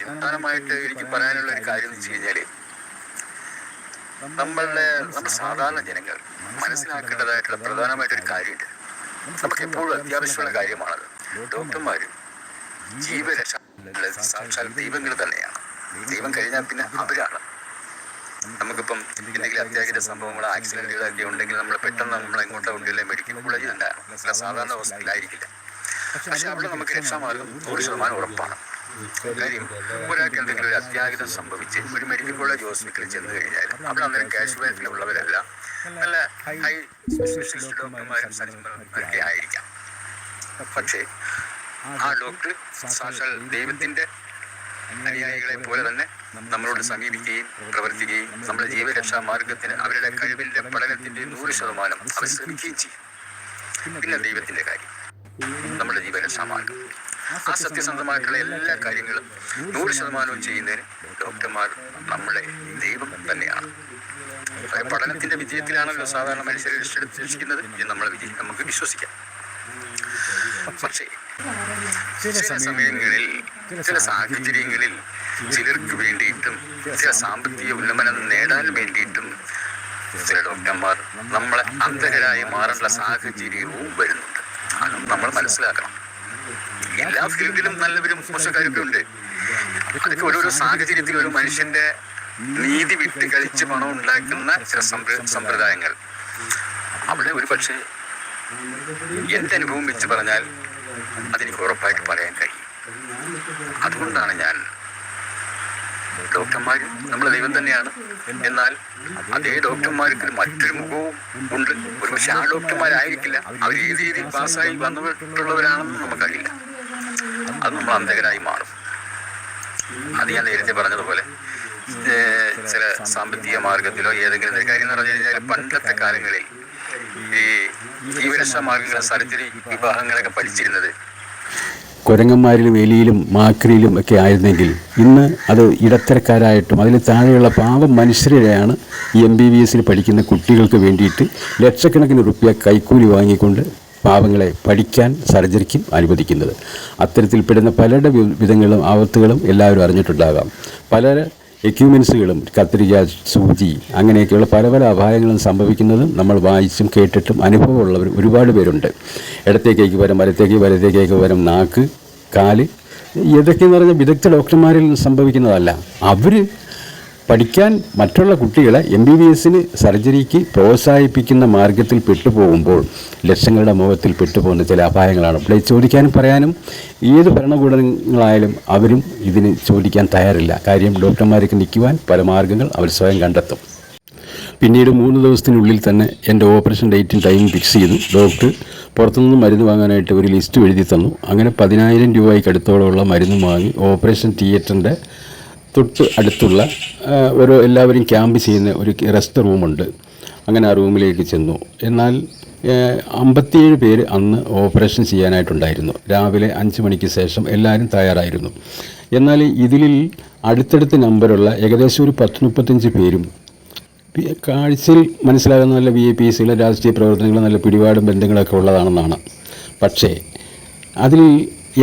പ്രധാനമായിട്ട് എനിക്ക് പറയാനുള്ള ഒരു കാര്യം എന്ന് വെച്ച് കഴിഞ്ഞാൽ നമ്മളുടെ നമ്മുടെ സാധാരണ ജനങ്ങൾ മനസ്സിലാക്കേണ്ടതായിട്ടുള്ള പ്രധാനമായിട്ടൊരു കാര്യമുണ്ട്. നമുക്ക് എപ്പോഴും അത്യാവശ്യമുള്ള കാര്യമാണത്. ഡോക്ടർമാര് ജീവരക്ഷ സാക്ഷാൽ ദൈവങ്ങൾ തന്നെയാണ്. ദൈവം കഴിഞ്ഞാൽ പിന്നെ അവരാണ്. നമുക്കിപ്പം എന്തെങ്കിലും അത്യാഹിത സംഭവങ്ങളോ ആക്സിഡന്റുകളൊക്കെ ഉണ്ടെങ്കിൽ നമ്മൾ പെട്ടെന്ന് നമ്മൾ ഇങ്ങോട്ട് ഉണ്ടല്ലേ മെഡിക്കൽ കോളേജ് തന്നെ സാധാരണ ഹോസ്പിറ്റലായിരിക്കില്ല പക്ഷെ അവിടെ നമുക്ക് രക്ഷാമാർഗം നൂറ് ശതമാനം ഉറപ്പാണ്. കാര്യം ഒരാൾക്ക് എന്തെങ്കിലും ഒരു അത്യാഹിതം സംഭവിച്ച് ഒരു മെഡിക്കൽ കോളേജ് ഹോസ്പിറ്റലിൽ ചെന്ന് കഴിഞ്ഞാൽ അവിടെ അന്നേരം കാഷ്വാലിറ്റിയിൽ ഉള്ളവരല്ല നല്ല ഹൈ സ്പെഷ്യലിസ്റ്റ് ഡോക്ടർമാരും സർജന്മാരും ഒക്കെ ആയിരിക്കാം. പക്ഷേ ആ ഡോക്ടർ സാക്ഷാൽ ദൈവത്തിന്റെ അനുയായികളെ പോലെ തന്നെ നമ്മളോട് സമീപിക്കുകയും പ്രവർത്തിക്കുകയും നമ്മുടെ ജീവരക്ഷാ മാർഗത്തിന് അവരുടെ കഴിവിന്റെ പഠനത്തിന്റെ നൂറ് ശതമാനം അവർ ശ്രമിക്കുകയും ചെയ്യും. പിന്നെ ദൈവത്തിന്റെ കാര്യം. നമ്മുടെ ജീവരക്ഷാ മാർഗം ആ സത്യസന്ധമായിട്ടുള്ള എല്ലാ കാര്യങ്ങളും നൂറ് ശതമാനവും ചെയ്യുന്നതിന് ഡോക്ടർമാർ നമ്മളെ ദൈവം തന്നെയാണ്. പഠനത്തിന്റെ വിജയത്തിലാണല്ലോ സാധാരണ മനുഷ്യരെ രക്ഷിക്കുന്നത് എന്ന് നമ്മൾ വിജയം നമുക്ക് വിശ്വസിക്കാം. പക്ഷേ ചില സമയങ്ങളിൽ ചില സാഹചര്യങ്ങളിൽ ചിലർക്ക് വേണ്ടിയിട്ടും ചില സാമ്പത്തിക ഉന്നമനം നേടാൻ വേണ്ടിയിട്ടും ചില ഡോക്ടർമാർ നമ്മളെ അന്ധകരായി മാറേണ്ട സാഹചര്യവും വരുന്നുണ്ട്. അതും നമ്മൾ മനസ്സിലാക്കണം. എല്ലാ ഫീൽഡിലും നല്ലവരും മോശക്കാരൊക്കെ ഉണ്ട്. അതൊക്കെ ഓരോരോ സാഹചര്യത്തിൽ ഒരു മനുഷ്യന്റെ നീതി വിട്ട് കഴിച്ച് പണം ഉണ്ടാക്കുന്ന ചില സമ്പ്ര- സമ്പ്രദായങ്ങൾ. അവിടെ ഒരു പക്ഷേ എന്റെ അനുഭവം വെച്ച് പറഞ്ഞാൽ അതെനിക്ക് ഉറപ്പായിട്ട് പറയാൻ കഴിയും. അതുകൊണ്ടാണ് ഞാൻ ഡോക്ടർമാർ നമ്മൾ ദൈവം തന്നെയാണ്. എന്നാൽ അതേ ഡോക്ടർമാർക്ക് മറ്റൊരു മുഖവും ഉണ്ട്. ഒരു പക്ഷെ ആ ഡോക്ടർമാരായിരിക്കില്ല. അവർ ഏത് രീതിയിൽ പാസ്സായി വന്നിട്ടുള്ളവരാണെന്ന് നമുക്കറിയില്ല. അത് നമ്മൾ അന്ധകരായി മാറും. അത് ഞാൻ നേരത്തെ പറഞ്ഞതുപോലെ ചില സാമ്പത്തിക മാർഗത്തിലോ ഏതെങ്കിലും കാര്യം എന്ന് പറഞ്ഞു കഴിഞ്ഞാൽ പണ്ടത്തെ കാലങ്ങളിൽ ഈ ജീവരക്ഷാ മാർഗങ്ങൾ സർജറി വിവാഹങ്ങളൊക്കെ പഠിച്ചിരുന്നത് കുരങ്ങന്മാരിലും എലിയിലും മാക്രിയിലും ഒക്കെ ആയിരുന്നെങ്കിൽ ഇന്ന് അത് ഇടത്തരക്കാരായിട്ടും അതിൽ താഴെയുള്ള പാവം മനുഷ്യരെയാണ് ഈ എം ബി ബി എസിൽ പഠിക്കുന്ന കുട്ടികൾക്ക് വേണ്ടിയിട്ട് ലക്ഷക്കണക്കിന് റുപ്യ കൈക്കൂലി വാങ്ങിക്കൊണ്ട് പാവങ്ങളെ പഠിക്കാൻ സർജറിക്കും അനുവദിക്കുന്നത്. അത്തരത്തിൽപ്പെടുന്ന പലരുടെ വിധങ്ങളും ആപത്തുകളും എല്ലാവരും അറിഞ്ഞിട്ടുണ്ടാകാം. പല എക്യുപ്മെൻസുകളും കത്രിക സൂചി അങ്ങനെയൊക്കെയുള്ള പല പല അപായങ്ങളും സംഭവിക്കുന്നത് നമ്മൾ വായിച്ചും കേട്ടിട്ടും അനുഭവമുള്ളവർ ഒരുപാട് പേരുണ്ട്. ഇടത്തേക്കേക്ക് വരും വലത്തേക്ക് വലത്തേക്കേക്ക് വരും നാക്ക് കാൽ ഇതൊക്കെയെന്ന് പറഞ്ഞാൽ വിദഗ്ധ ഡോക്ടർമാരിൽ സംഭവിക്കുന്നതല്ല. അവർ പഠിക്കാൻ മറ്റുള്ള കുട്ടികളെ എം ബി ബി എസിന് സർജറിക്ക് പ്രോത്സാഹിപ്പിക്കുന്ന മാർഗത്തിൽ പെട്ടുപോകുമ്പോൾ ലക്ഷങ്ങളുടെ മുഖത്തിൽ പെട്ടുപോകുന്ന ചില അപായങ്ങളാണ്. ഇവിടെ ചോദിക്കാനും പറയാനും ഏത് ഭരണകൂടങ്ങളായാലും അവരും ഇതിന് ചോദിക്കാൻ തയ്യാറില്ല. കാര്യം ഡോക്ടർമാർക്ക് നിൽക്കുവാൻ പല മാർഗങ്ങൾ അവർ സ്വയം കണ്ടെത്തും. പിന്നീട് മൂന്ന് ദിവസത്തിനുള്ളിൽ തന്നെ എന്റെ ഓപ്പറേഷൻ ഡേറ്റും ടൈം ഫിക്സ് ചെയ്തു. ഡോക്ടർ പുറത്തുനിന്ന് മരുന്ന് വാങ്ങാനായിട്ട് ഒരു ലിസ്റ്റ് എഴുതി തന്നു. അങ്ങനെ പതിനായിരം രൂപയ്ക്ക് അടുത്തോളമുള്ള മരുന്ന് വാങ്ങി ഓപ്പറേഷൻ തിയേറ്ററിന്റെ തൊട്ട് അടുത്തുള്ള ഒരു എല്ലാവരും ക്യാമ്പ് ചെയ്യുന്ന ഒരു റെസ്റ്റ് റൂമുണ്ട് അങ്ങനെ ആ റൂമിലേക്ക് ചെന്നു. എന്നാൽ അമ്പത്തിയേഴ് പേര് അന്ന് ഓപ്പറേഷൻ ചെയ്യാനായിട്ടുണ്ടായിരുന്നു. രാവിലെ അഞ്ച് മണിക്ക് ശേഷം എല്ലാവരും തയ്യാറായിരുന്നു. എന്നാൽ ഇതിൽ അടുത്തടുത്ത് നമ്പറുള്ള ഏകദേശം ഒരു പത്ത് മുപ്പത്തഞ്ച് പേരും കാഴ്ചയിൽ മനസ്സിലാകുന്ന നല്ല വി ഐ പി സിയിലെ രാഷ്ട്രീയ പ്രവർത്തനങ്ങൾ നല്ല പിടിപാടും ബന്ധങ്ങളൊക്കെ ഉള്ളതാണെന്നാണ്. പക്ഷേ അതിൽ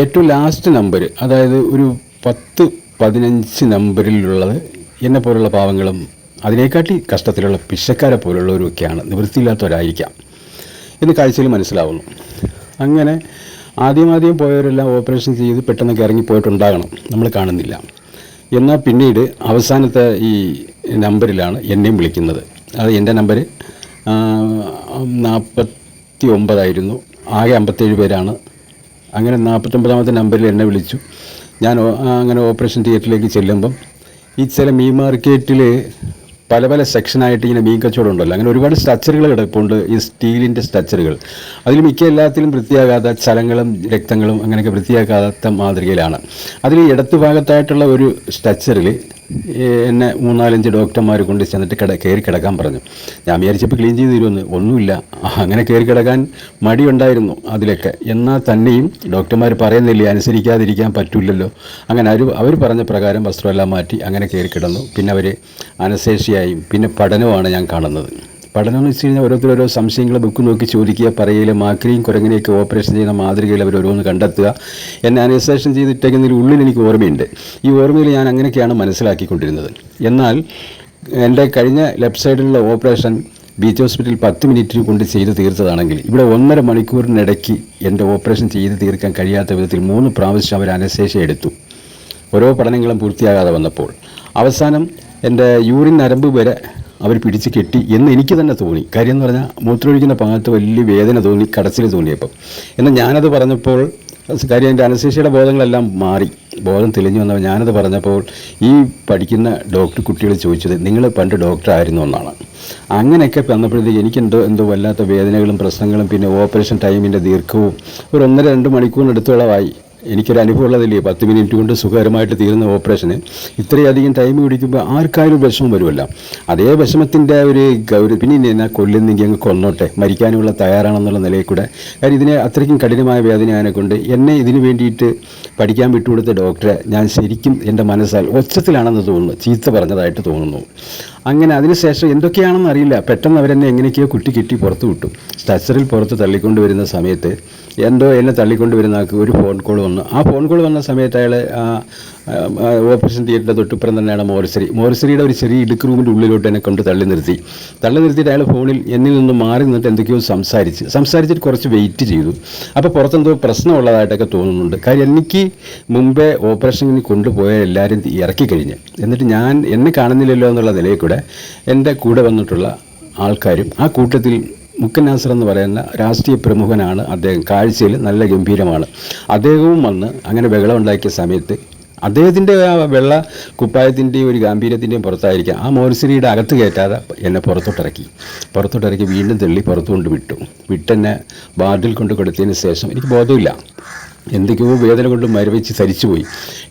ഏറ്റവും ലാസ്റ്റ് നമ്പർ അതായത് ഒരു പത്ത് പതിനഞ്ച് നമ്പറിലുള്ളത് എന്നെ പോലുള്ള പാവങ്ങളും അതിനെക്കാട്ടി കഷ്ടത്തിലുള്ള പിശക്കാരെ പോലുള്ളവരൊക്കെയാണ്. നിവൃത്തിയില്ലാത്തവരായിരിക്കാം എന്ന് കാഴ്ചയിൽ മനസ്സിലാവുന്നു. അങ്ങനെ ആദ്യം ആദ്യം പോയവരെല്ലാം ഓപ്പറേഷൻ ചെയ്ത് പെട്ടെന്നൊക്കെ ഇറങ്ങിപ്പോയിട്ടുണ്ടാകണം നമ്മൾ കാണുന്നില്ല. എന്നാൽ പിന്നീട് അവസാനത്തെ ഈ നമ്പറിലാണ് എന്നെയും വിളിക്കുന്നത്. അത് എന്റെ നമ്പർ നാൽപ്പത്തി ഒമ്പതായിരുന്നു ആകെ അമ്പത്തേഴ് പേരാണ്. അങ്ങനെ നാൽപ്പത്തൊമ്പതാമത്തെ നമ്പറിൽ എന്നെ വിളിച്ചു. ഞാൻ അങ്ങനെ ഓപ്പറേഷൻ തിയേറ്ററിലേക്ക് ചെല്ലുമ്പം ഈ ചില മീൻ മാർക്കറ്റിൽ പല പല സെക്ഷനായിട്ട് ഇങ്ങനെ മീൻ കച്ചവടം ഉണ്ടല്ലോ അങ്ങനെ ഒരുപാട് സ്ട്രക്ചറുകൾ കിടപ്പുണ്ട് ഈ സ്റ്റീലിന്റെ സ്ട്രക്ചറുകൾ. അതിൽ മിക്ക എല്ലാത്തിലും വൃത്തിയാകാത്ത ചലങ്ങളും രക്തങ്ങളും അങ്ങനെയൊക്കെ വൃത്തിയാക്കാത്ത മാതൃകയിലാണ്. അതിൽ ഇടത്തുഭാഗത്തായിട്ടുള്ള ഒരു സ്ട്രക്ചറിൽ എന്നെ മൂന്നാലഞ്ച് ഡോക്ടർമാർ കൊണ്ട് ചെന്നിട്ട് കിട കയറി കിടക്കാൻ പറഞ്ഞു. ഞാൻ വിചാരിച്ചപ്പോൾ ക്ലീൻ ചെയ്ത് തരുമെന്ന്. ഒന്നുമില്ല. അങ്ങനെ കയറി കിടക്കാൻ മടിയുണ്ടായിരുന്നു അതിലൊക്കെ. എന്നാൽ തന്നെയും ഡോക്ടർമാർ പറയുന്നില്ല അനുസരിക്കാതിരിക്കാൻ പറ്റില്ലല്ലോ. അങ്ങനെ അവർ അവർ പറഞ്ഞ പ്രകാരം വസ്ത്രമെല്ലാം മാറ്റി അങ്ങനെ കയറി കിടന്നു. പിന്നെ അവർ അനശേഷിയായും പിന്നെ പഠനമാണ് ഞാൻ കാണുന്നത്. പഠനം വെച്ച് കഴിഞ്ഞാൽ ഓരോരുത്തർ ഓരോ സംശയങ്ങൾ ബുക്ക് നോക്കി ചോദിക്കുക പറയുക മാക്രിയും കുരങ്ങനെയൊക്കെ ഓപ്പറേഷൻ ചെയ്യുന്ന മാതൃകയിൽ അവർ ഓരോന്ന് കണ്ടെത്തുക. എന്നെ അനുസേഷൻ ചെയ്തിട്ടേക്കുന്നതിൽ ഉള്ളിൽ എനിക്ക് ഓർമ്മയുണ്ട്. ഈ ഓർമ്മയിൽ ഞാൻ അങ്ങനെയൊക്കെയാണ് മനസ്സിലാക്കിക്കൊണ്ടിരുന്നത്. എന്നാൽ എന്റെ കഴിഞ്ഞ ലെഫ്റ്റ് സൈഡിലുള്ള ഓപ്പറേഷൻ ബീച്ച് ഹോസ്പിറ്റലിൽ പത്ത് മിനിറ്റ് കൊണ്ട് ചെയ്ത് തീർത്തതാണെങ്കിൽ ഇവിടെ ഒന്നര മണിക്കൂറിനിടയ്ക്ക് എന്റെ ഓപ്പറേഷൻ ചെയ്ത് തീർക്കാൻ കഴിയാത്ത വിധത്തിൽ മൂന്ന് പ്രാവശ്യം അവർ അനശേഷം എടുത്തു. ഓരോ പഠനങ്ങളും പൂർത്തിയാകാതെ വന്നപ്പോൾ. അവസാനം എന്റെ യൂറിൻ നരമ്പ് വരെ അവർ പിടിച്ച് കെട്ടി എന്ന് എനിക്ക് തന്നെ തോന്നി. കാര്യം എന്ന് പറഞ്ഞാൽ മൂത്രമൊഴിക്കുന്ന ഭാഗത്ത് വലിയ വേദന തോന്നി കടച്ചിൽ തോന്നിയപ്പം. എന്നാൽ ഞാനത് പറഞ്ഞപ്പോൾ കാര്യം എന്റെ അനശേഷിയുടെ ബോധങ്ങളെല്ലാം മാറി. ബോധം തെളിഞ്ഞു വന്നപ്പോൾ ഞാനത് പറഞ്ഞപ്പോൾ ഈ പഠിക്കുന്ന ഡോക്ടർ കുട്ടികൾ ചോദിച്ചത് നിങ്ങൾ പണ്ട് ഡോക്ടർ ആയിരുന്നു എന്നാണ്. അങ്ങനെയൊക്കെ വന്നപ്പോഴത്തേക്ക് എനിക്കെന്തോ എന്തോ വല്ലാത്ത വേദനകളും പ്രശ്നങ്ങളും പിന്നെ ഓപ്പറേഷൻ ടൈമിന്റെ ദീർഘവും ഒരു ഒന്നര രണ്ട് മണിക്കൂറിനടുത്തോളമായി എനിക്കൊരു അനുഭവം ഉള്ളതില്ലേ? പത്ത് മിനിറ്റ് കൊണ്ട് സുഖകരമായിട്ട് തീരുന്ന ഓപ്പറേഷന്. ഇത്രയധികം ടൈം പിടിക്കുമ്പോൾ ആർക്കായാലും വിഷമം വരുമല്ല. അതേ വിഷമത്തിന്റെ ഒരു ഗൗരവ പിന്നെ എന്നെ കൊല്ലുന്നെങ്കിൽ അങ്ങ് കൊന്നോട്ടെ. മരിക്കാനുള്ള തയ്യാറാണെന്നുള്ള നിലയിൽ കൂടെ കാര്യം ഇതിനെ അത്രയ്ക്കും കഠിനമായ വേദന കൊണ്ട് എന്നെ ഇതിനു വേണ്ടിയിട്ട് പഠിക്കാൻ വിട്ടുകൊടുത്ത ഡോക്ടറെ ഞാൻ ശരിക്കും എന്റെ മനസ്സാൽ ഒച്ചത്തിലാണെന്ന് തോന്നുന്നു. ചീത്ത പറഞ്ഞതായിട്ട് തോന്നുന്നു. അങ്ങനെ അതിനുശേഷം എന്തൊക്കെയാണെന്ന് അറിയില്ല. പെട്ടെന്ന് അവരെന്നെ എങ്ങനെയൊക്കെയോ കുട്ടി കിട്ടി പുറത്ത് വിട്ടു. സ്ട്രച്ചറിൽ പുറത്ത് തള്ളിക്കൊണ്ട് വരുന്ന സമയത്ത് എന്തോ എന്നെ തള്ളിക്കൊണ്ട് വരുന്ന ആൾക്ക് ഒരു ഫോൺ കോൾ വന്നു. ആ ഫോൺ കോൾ വന്ന സമയത്ത് അയാൾ ഓപ്പറേഷൻ തിയേറ്ററിന്റെ തൊട്ടിപ്പുറം തന്നെയാണ് മോറിസറി മോറിസറിയുടെ ഒരു ചെറിയ ഇടുക്ക് റൂമിന്റെ ഉള്ളിലോട്ട് എന്നെ കൊണ്ട് തള്ളി നിർത്തി. തള്ളി നിർത്തിയിട്ട് അയാൾ ഫോണിൽ എന്നിൽ നിന്ന് മാറി നിന്നിട്ട് എന്തൊക്കെയോ സംസാരിച്ച് സംസാരിച്ചിട്ട് കുറച്ച് വെയിറ്റ് ചെയ്തു. അപ്പോൾ പുറത്തെന്തോ പ്രശ്നമുള്ളതായിട്ടൊക്കെ തോന്നുന്നുണ്ട്. കാര്യം എനിക്ക് മുമ്പേ ഓപ്പറേഷനിൽ കൊണ്ടുപോയ എല്ലാവരും ഇറക്കി കഴിഞ്ഞ് എന്നിട്ട് ഞാൻ എന്നെ കാണുന്നില്ലല്ലോ എന്നുള്ള നിലയിൽ കൂടെ എന്റെ കൂടെ വന്നിട്ടുള്ള ആൾക്കാരും ആ കൂട്ടത്തിൽ മുക്കനാസർ എന്ന് പറയുന്ന രാഷ്ട്രീയ പ്രമുഖനാണ് അദ്ദേഹം. കാഴ്ചയിൽ നല്ല ഗംഭീരമാണ്. അദ്ദേഹവും വന്ന് അങ്ങനെ വെള്ളം ഉണ്ടാക്കിയ സമയത്ത് അദ്ദേഹത്തിന്റെ ആ വെള്ള കുപ്പായത്തിന്റെയും ഒരു ഗാംഭീര്യത്തിന്റെയും പുറത്തായിരിക്കാം. ആ മോരിശ്രീയുടെ അകത്ത് കയറ്റാതെ എന്നെ പുറത്തോട്ടിറക്കി. പുറത്തോട്ടിറക്കി വീണ്ടും തള്ളി പുറത്തുകൊണ്ട് വിട്ടു. വിട്ടെന്നെ വാർഡിൽ കൊണ്ട് കൊടുത്തതിന് ശേഷം എനിക്ക് ബോധമില്ല. എന്തൊക്കെയോ വേദന കൊണ്ട് മരവിച്ച് തരിച്ചുപോയി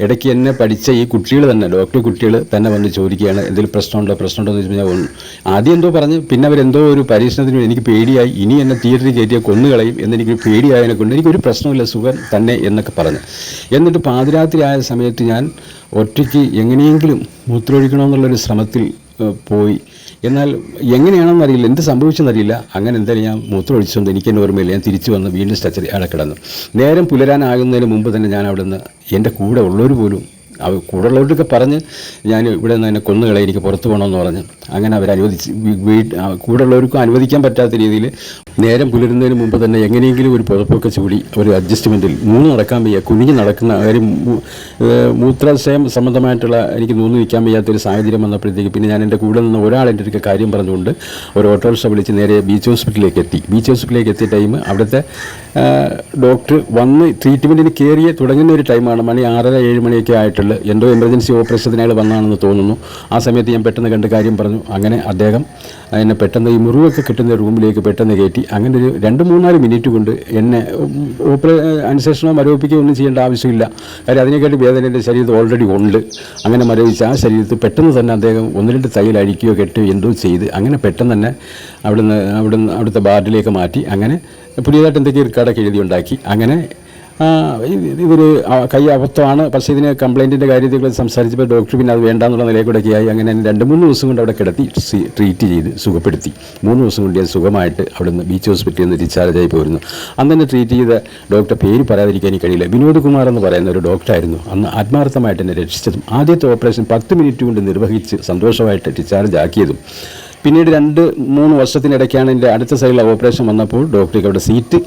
ഇടയ്ക്ക് എന്നെ പഠിച്ച ഈ കുട്ടികൾ തന്നെ ഡോക്ടർ കുട്ടികൾ തന്നെ വന്ന് ചോദിക്കുകയാണ് എന്തെങ്കിലും പ്രശ്നമുണ്ടോ? പ്രശ്നമുണ്ടോ എന്ന് ചോദിച്ചാൽ ആദ്യം എന്തോ പറഞ്ഞ് പിന്നെ അവരെന്തോ ഒരു പരീക്ഷണത്തിന് എനിക്ക് പേടിയായി. ഇനി എന്നെ തിയേറ്ററിൽ കയറ്റിയാൽ കൊന്നുകളയും എന്നെനിക്ക് പേടിയായതിനെ കൊണ്ട് എനിക്കൊരു പ്രശ്നമില്ല സുഖം തന്നെ എന്നൊക്കെ പറഞ്ഞ്. എന്നിട്ട് പാതിരാത്രി ആയ സമയത്ത് ഞാൻ ഒറ്റയ്ക്ക് എങ്ങനെയെങ്കിലും മൂത്രമൊഴിക്കണമെന്നുള്ളൊരു ശ്രമത്തിൽ പോയി. എന്നാൽ എങ്ങനെയാണെന്ന് അറിയില്ല. എന്ത് സംഭവിച്ചെന്നറിയില്ല അങ്ങനെ എന്തായാലും ഞാൻ മൂത്രമൊഴിച്ചുകൊണ്ട് എനിക്ക് തന്നെ ഓർമ്മയില്ല. ഞാൻ തിരിച്ചു വന്ന് വീണ്ടും സ്ട്രച്ചറിൽ അവിടെ കിടന്നു. നേരം പുലരാനാകുന്നതിന് മുമ്പ് തന്നെ ഞാൻ അവിടെ നിന്ന് എന്റെ കൂടെ ഉള്ളവർ പോലും അവ കൂടെ ഉള്ളവരൊക്കെ പറഞ്ഞ് ഞാൻ ഇവിടെ നിന്ന് എന്നെ കൊന്നുകളെ എനിക്ക് പുറത്തു പോകണമെന്ന് പറഞ്ഞ്. അങ്ങനെ അവർ അനുവദിച്ച് വീ- വീ- ആ, അനുവദിക്കാൻ പറ്റാത്ത രീതിയിൽ നേരം പുലരുന്നതിന് മുമ്പ് തന്നെ എങ്ങനെയെങ്കിലും ഒരു പുതപ്പൊക്കെ ചൂടി ഒരു അഡ്ജസ്റ്റ്മെന്റിൽ മൂന്ന് നടക്കാൻ വയ്യ കുനിഞ്ഞ് നടക്കുന്ന ഒരു മൂത്രാശയം സംബന്ധമായിട്ടുള്ള എനിക്ക് നൂന്ന് നിൽക്കാൻ വയ്യാത്തൊരു സാഹചര്യം വന്നപ്പോഴത്തേക്ക് പിന്നെ ഞാൻ എന്റെ കൂടെ നിന്ന് ഒരാൾ എന്റെ അടുക്ക കാര്യം പറഞ്ഞുകൊണ്ട് ഒരു ഓട്ടോറിക്ഷ വിളിച്ച് നേരെ ബീച്ച് ഹോസ്പിറ്റലിലേക്ക് എത്തി. ബീച്ച് ഹോസ്പിറ്റലിലേക്ക് എത്തിയ ടൈം അവിടുത്തെ ഡോക്ടർ വന്ന് ട്രീറ്റ്മെന്റിന് കയറിയ തുടങ്ങുന്ന ഒരു ടൈമാണ്. മണി ആറര ഏഴ് മണിയൊക്കെ ആയിട്ടുള്ള എന്തോ എമർജൻസി ഓപ്പറേഷത്തിന് അയാൾ വന്നാണെന്ന് തോന്നുന്നു. ആ സമയത്ത് ഞാൻ പെട്ടെന്ന് കണ്ട് കാര്യം പറഞ്ഞു. അങ്ങനെ അദ്ദേഹം എന്നെ പെട്ടെന്ന് ഈ മുറിവൊക്കെ കിട്ടുന്ന റൂമിലേക്ക് പെട്ടെന്ന് കയറ്റി. അങ്ങനെ ഒരു രണ്ട് മൂന്നാൽ മിനിറ്റ് കൊണ്ട് എന്നെ ഓപ്പറേ അനുശേഷനോ മരവിപ്പിക്കുകയോ ഒന്നും ചെയ്യേണ്ട ആവശ്യമില്ല. കാര്യം അതിനെക്കാട്ടി വേദന എന്റെ ശരീരത്തിൽ ഓൾറെഡി ഉണ്ട്. അങ്ങനെ മരവിച്ച് ആ ശരീരത്തിൽ പെട്ടെന്ന് തന്നെ അദ്ദേഹം ഒന്ന് രണ്ട് തൈൽ അഴിക്കുകയോ കെട്ടുകയോ എന്തോ ചെയ്ത് അങ്ങനെ പെട്ടെന്ന് തന്നെ അവിടുന്ന് അവിടുന്ന് അവിടുത്തെ ബാർഡിലേക്ക് മാറ്റി. അങ്ങനെ പുതിയതായിട്ട് എന്തൊക്കെയോ കടക്ക് എഴുതി ഉണ്ടാക്കി. അങ്ങനെ ആ, കൈ അബദ്ധമാണ്. പക്ഷേ ഇതിന് കംപ്ലൈന്റിന്റെ കാര്യത്തിൽ സംസാരിച്ചപ്പോൾ ഡോക്ടർ പിന്നെ അത് വേണ്ടാന്നുള്ള നിലയിലൂടെയൊക്കെ ആയി അങ്ങനെ രണ്ട് മൂന്ന് ദിവസം കൊണ്ട് അവിടെ കിടത്തി ട്രീറ്റ് ചെയ്ത് സുഖപ്പെടുത്തി. മൂന്ന് ദിവസം കൊണ്ട് ഞാൻ സുഖമായിട്ട് അവിടെ നിന്ന് ബീച്ച് ഹോസ്പിറ്റലിൽ നിന്ന് ഡിസ്ചാർജ് ആയി പോയിരുന്നു അന്ന് തന്നെ ട്രീറ്റ് ചെയ്ത ഡോക്ടർ പേര് പറയാതിരിക്കാൻ എനിക്ക് കഴിയില്ല. വിനോദ് കുമാർ എന്ന് പറയുന്ന ഒരു ഡോക്ടറായിരുന്നു അന്ന് ആത്മാർത്ഥമായിട്ട് എന്നെ രക്ഷിച്ചതും ആദ്യത്തെ ഓപ്പറേഷൻ പത്ത് മിനിറ്റ് കൊണ്ട് നിർവഹിച്ച് സന്തോഷമായിട്ട് ഡിസ്ചാർജ് ആക്കിയതും. പിന്നീട് രണ്ട് മൂന്ന് വർഷത്തിനിടയ്ക്കാണ് എന്റെ അടുത്ത സൈഡിലെ ഓപ്പറേഷൻ വന്നപ്പോൾ ഡോക്ടർക്ക് അവിടെ സീറ്റ്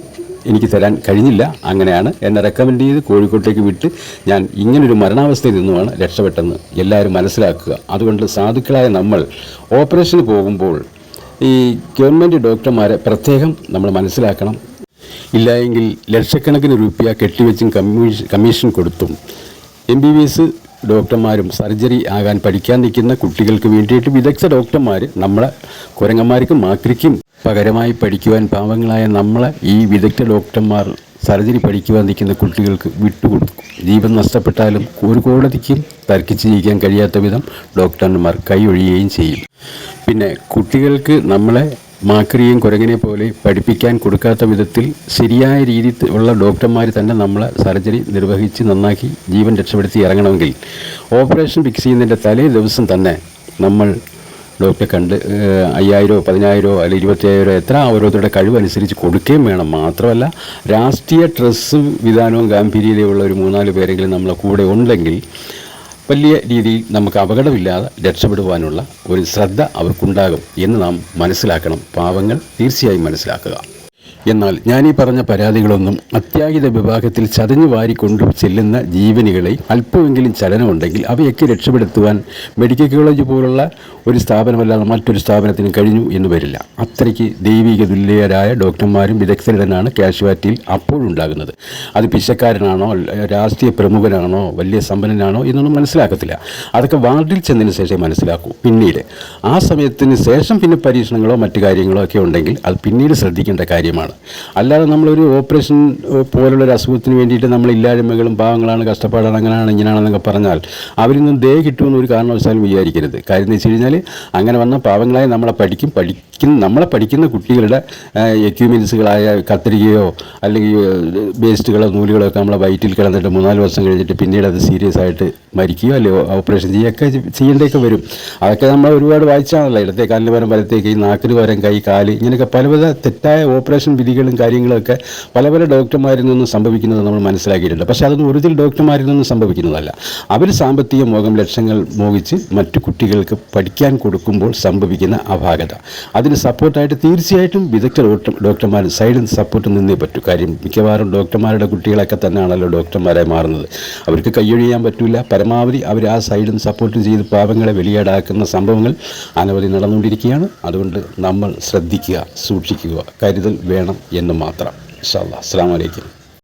എനിക്ക് തരാൻ കഴിഞ്ഞില്ല. അങ്ങനെയാണ് എന്നെ റെക്കമെൻഡ് ചെയ്ത് കോഴിക്കോട്ടേക്ക് വിട്ട് ഞാൻ ഇങ്ങനൊരു മരണാവസ്ഥയിൽ നിന്നുമാണ് രക്ഷപ്പെട്ടെന്ന് എല്ലാവരും മനസ്സിലാക്കുക. അതുകൊണ്ട് സാധുക്കളായ നമ്മൾ ഓപ്പറേഷന് പോകുമ്പോൾ ഈ ഗവൺമെന്റ് ഡോക്ടർമാരെ പ്രത്യേകം നമ്മൾ മനസ്സിലാക്കണം. ഇല്ല എങ്കിൽ ലക്ഷക്കണക്കിന് രൂപ കെട്ടിവെച്ചും കമ്മീഷൻ കമ്മീഷൻ കൊടുത്തും എം ബി ബി എസ് ഡോക്ടർമാരും സർജറി ആകാൻ പഠിക്കാൻ നിൽക്കുന്ന കുട്ടികൾക്ക് വേണ്ടിയിട്ട് വിദഗ്ധ ഡോക്ടർമാർ നമ്മളെ കുരങ്ങന്മാർക്കും മാക്രിക്കും പകരമായി പഠിക്കുവാൻ പാവങ്ങളായ നമ്മളെ ഈ വിദഗ്ധ ഡോക്ടർമാർ സർജറി പഠിക്കുവാൻ നിൽക്കുന്ന കുട്ടികൾക്ക് വിട്ടുകൊടുക്കും. ജീവൻ നഷ്ടപ്പെട്ടാലും ഒരു കോടതിക്കും തർക്കിച്ച് ജയിക്കാൻ കഴിയാത്ത വിധം ഡോക്ടർമാർ കൈയൊഴിയുകയും ചെയ്യും. പിന്നെ കുട്ടികൾക്ക് നമ്മളെ മാക്രിയും കുരങ്ങിനെ പോലെ പഠിപ്പിക്കാൻ കൊടുക്കാത്ത വിധത്തിൽ ശരിയായ രീതി ഉള്ള ഡോക്ടർമാർ തന്നെ നമ്മളെ സർജറി നിർവഹിച്ച് നന്നാക്കി ജീവൻ രക്ഷപ്പെടുത്തി ഇറങ്ങണമെങ്കിൽ ഓപ്പറേഷൻ ഫിക്സ് ചെയ്യുന്നതിന്റെ തലേ ദിവസം തന്നെ നമ്മൾ ഡോക്ടറെ കണ്ട് അയ്യായിരമോ പതിനായിരമോ അല്ലെങ്കിൽ ഇരുപത്തിയായിരമോ എത്ര ഓരോരുത്തരുടെ കഴിവനുസരിച്ച് കൊടുക്കുകയും വേണം. മാത്രമല്ല രാഷ്ട്രീയ ഡ്രസ്സ് വിധാനവും ഗാംഭീര്യതയുള്ള ഒരു മൂന്നാൽ പേരെങ്കിലും നമ്മളെ കൂടെ ഉണ്ടെങ്കിൽ വലിയ രീതിയിൽ നമുക്ക് അപകടമില്ലാതെ രക്ഷപ്പെടുവാനുള്ള ഒരു ശ്രദ്ധ അവർക്കുണ്ടാകും എന്ന് നാം മനസ്സിലാക്കണം. പാവങ്ങൾ തീർച്ചയായും മനസ്സിലാക്കുക. എന്നാൽ ഞാനീ പറഞ്ഞ പരാതികളൊന്നും അത്യാഹിത വിഭാഗത്തിൽ ചതഞ്ഞു വാരി കൊണ്ടു ചെല്ലുന്ന ജീവനികളെ അല്പമെങ്കിലും ചലനമുണ്ടെങ്കിൽ അവയൊക്കെ രക്ഷപ്പെടുത്തുവാൻ മെഡിക്കൽ കോളേജ് പോലുള്ള ഒരു സ്ഥാപനമല്ലാതെ മറ്റൊരു സ്ഥാപനത്തിന് കഴിഞ്ഞു എന്ന് വരില്ല. അത്രയ്ക്ക് ദൈവിക തുല്യരായ ഡോക്ടർമാരും വിദഗ്ധരുടനാണ് കാഷ്വാലിറ്റിയിൽ അപ്പോഴുണ്ടാകുന്നത്. അത് പിശക്കാരനാണോ രാഷ്ട്രീയ പ്രമുഖനാണോ വലിയ സമ്പന്നനാണോ എന്നൊന്നും മനസ്സിലാക്കത്തില്ല. അതൊക്കെ വാർഡിൽ ചെന്നതിന് ശേഷം മനസ്സിലാക്കൂ. പിന്നീട് ആ സമയത്തിന് ശേഷം പിന്നെ പരീക്ഷണങ്ങളോ മറ്റു കാര്യങ്ങളോ ഒക്കെ ഉണ്ടെങ്കിൽ അത് പിന്നീട് ശ്രദ്ധിക്കേണ്ട കാര്യമാണ്. അല്ലാതെ നമ്മളൊരു ഓപ്പറേഷൻ പോലുള്ളൊരു അസുഖത്തിന് വേണ്ടിയിട്ട് നമ്മൾ ഇല്ലായ്മകളും പാവങ്ങളാണ് കഷ്ടപ്പാടാണ് അങ്ങനെയാണ് ഇങ്ങനെയാണെന്നൊക്കെ പറഞ്ഞാൽ അവരിൽ നിന്നും ദേ കിട്ടുമെന്ന് ഒരു കാരണവശാലും വിചാരിക്കരുത്. കാര്യം എന്ന് വെച്ച് കഴിഞ്ഞാൽ അങ്ങനെ വന്ന പാവങ്ങളായി നമ്മളെ പഠിക്കും പഠിക്കുന്ന നമ്മളെ പഠിക്കുന്ന കുട്ടികളുടെ എക്യുപ്മെൻസുകളായ കത്തിരികയോ അല്ലെങ്കിൽ വേസ്റ്റുകളോ നൂലുകളോ ഒക്കെ നമ്മളെ വയറ്റിൽ കിടന്നിട്ട് മൂന്നാൽ വർഷം കഴിഞ്ഞിട്ട് പിന്നീട് അത് സീരിയസ് ആയിട്ട് മരിക്കുകയോ അല്ലെങ്കിൽ ഓപ്പറേഷൻ ചെയ്യുകയൊക്കെ ചെയ്യേണ്ടതൊക്കെ വരും. അതൊക്കെ നമ്മൾ ഒരുപാട് വായിച്ചാണല്ലോ ഇടത്തെ കാലിന് പരം വലത്തേക്ക് നാക്കിന് പരം കൈ കാൽ ഇങ്ങനെയൊക്കെ പല പല തെറ്റായ ഓപ്പറേഷൻ വിധികളും കാര്യങ്ങളൊക്കെ പല പല ഡോക്ടർമാരിൽ നിന്നും സംഭവിക്കുന്നത് നമ്മൾ മനസ്സിലാക്കിയിട്ടുണ്ട്. പക്ഷേ അതൊന്നും ഒരുതിൽ ഡോക്ടർമാരിൽ നിന്നും സംഭവിക്കുന്നതല്ല. അവർ സാമ്പത്തിക മോഹം ലക്ഷങ്ങൾ മോഹിച്ച് മറ്റു കുട്ടികൾക്ക് പഠിക്കാൻ കൊടുക്കുമ്പോൾ സംഭവിക്കുന്ന അപാകത. അതിന് സപ്പോർട്ടായിട്ട് തീർച്ചയായിട്ടും വിദഗ്ധ ഡോക്ടർ ഡോക്ടർമാർ സൈഡിൽ സപ്പോർട്ട് നിന്നേ പറ്റൂ. കാര്യം മിക്കവാറും ഡോക്ടർമാരുടെ കുട്ടികളൊക്കെ തന്നെയാണല്ലോ ഡോക്ടർമാരായി മാറുന്നത്. അവർക്ക് കൈയൊഴിയാൻ പറ്റില്ല പരമാവധി അവർ ആ സൈഡിൽ സപ്പോർട്ട് ചെയ്ത് പാവങ്ങളെ വെളിയേടാക്കുന്ന സംഭവങ്ങൾ അനവധി നടന്നുകൊണ്ടിരിക്കുകയാണ്. അതുകൊണ്ട് നമ്മൾ ശ്രദ്ധിക്കുക സൂക്ഷിക്കുക കരുതൽ വേണം. എന്ന് മാത്രം. ഇൻഷാ അസ്സാം വലൈക്കും